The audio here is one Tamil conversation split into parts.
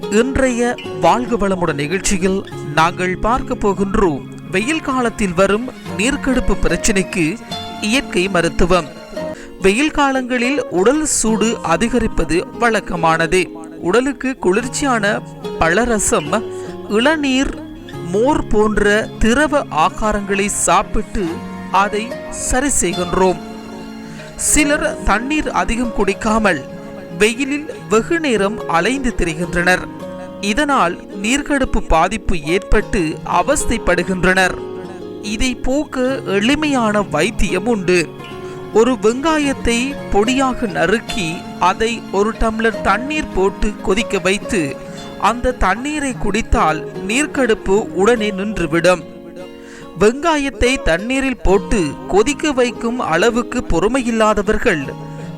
இன்றைய வாழ்க வளமுடன் நிகழ்ச்சியில் நாங்கள் பார்க்க போகின்றோம். வெயில் காலத்தில் வரும் நீர்க்கடுப்பு பிரச்சனைக்கு இயற்கை மருத்துவம். வெயில் காலங்களில் உடல் சூடு அதிகரிப்பது வழக்கமானது. உடலுக்கு குளிர்ச்சியான பழரசம் இளநீர் மோர் போன்ற திரவ ஆகாரங்களை சாப்பிட்டு அதை சரி செய்கின்றோம். சிலர் தண்ணீர் அதிகம் குடிக்காமல் வெயிலில் வெகு நேரம் அலைந்து திரிகின்றனர். இதனால் நீர்க்கடுப்பு பாதிப்பு ஏற்பட்டு அவஸ்தைப்படுகின்றனர். இதை போக்க எளிமையான வைத்தியம் உண்டு. ஒரு வெங்காயத்தை பொடியாக நறுக்கி அதை ஒரு டம்ளர் தண்ணீர் போட்டு கொதிக்க வைத்து அந்த தண்ணீரை குடித்தால் நீர்க்கடுப்பு உடனே நின்றுவிடும். வெங்காயத்தை தண்ணீரில் போட்டு கொதிக்க வைக்கும் அளவுக்கு பொறுமையில்லாதவர்கள்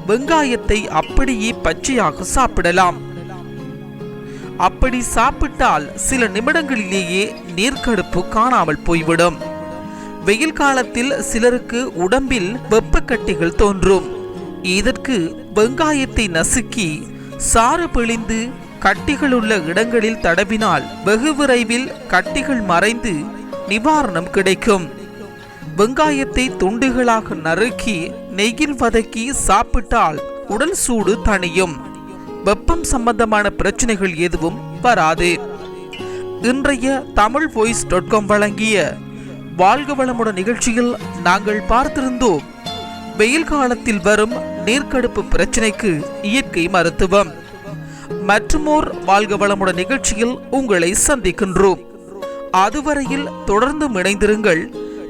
வெங்காயத்தை அப்படியே பச்சையாக சாப்பிடலாம். அப்படி சாப்பிட்டால் சில நிமிடங்களிலேயே நீர்க்கடுப்பு காணாமல் போய்விடும். வெயில் காலத்தில் சிலருக்கு உடம்பில் வெப்பக்கட்டிகள் தோன்றும். இதற்கு வெங்காயத்தை நசுக்கி சாறு பிழிந்து கட்டிகள் உள்ள இடங்களில் தடவினால் வெகு விரைவில் கட்டிகள் மறைந்து நிவாரணம் கிடைக்கும். வெங்காயத்தை துண்டுகளாக நறுக்கி நெய்யில் வதக்கி சாப்பிட்டால் உடல் சூடு தணியும். வெப்பம் சம்பந்தமான பிரச்சனைகள் எதுவும் வராது. இன்றைய தமிழ் வாய்ஸ் டாட் காம் வழங்கிய வாழ்க வளமுடன் நிகழ்ச்சியில் நாங்கள் பார்த்திருந்தோம். வெயில் காலத்தில் வரும் நீர்க்கடுப்பு பிரச்சனைக்கு இயற்கை மருத்துவம். மற்றுமோர் வாழ்க வளமுடன் நிகழ்ச்சியில் உங்களை சந்திக்கின்றோம். அதுவரையில் தொடர்ந்து இணைந்திருங்கள்.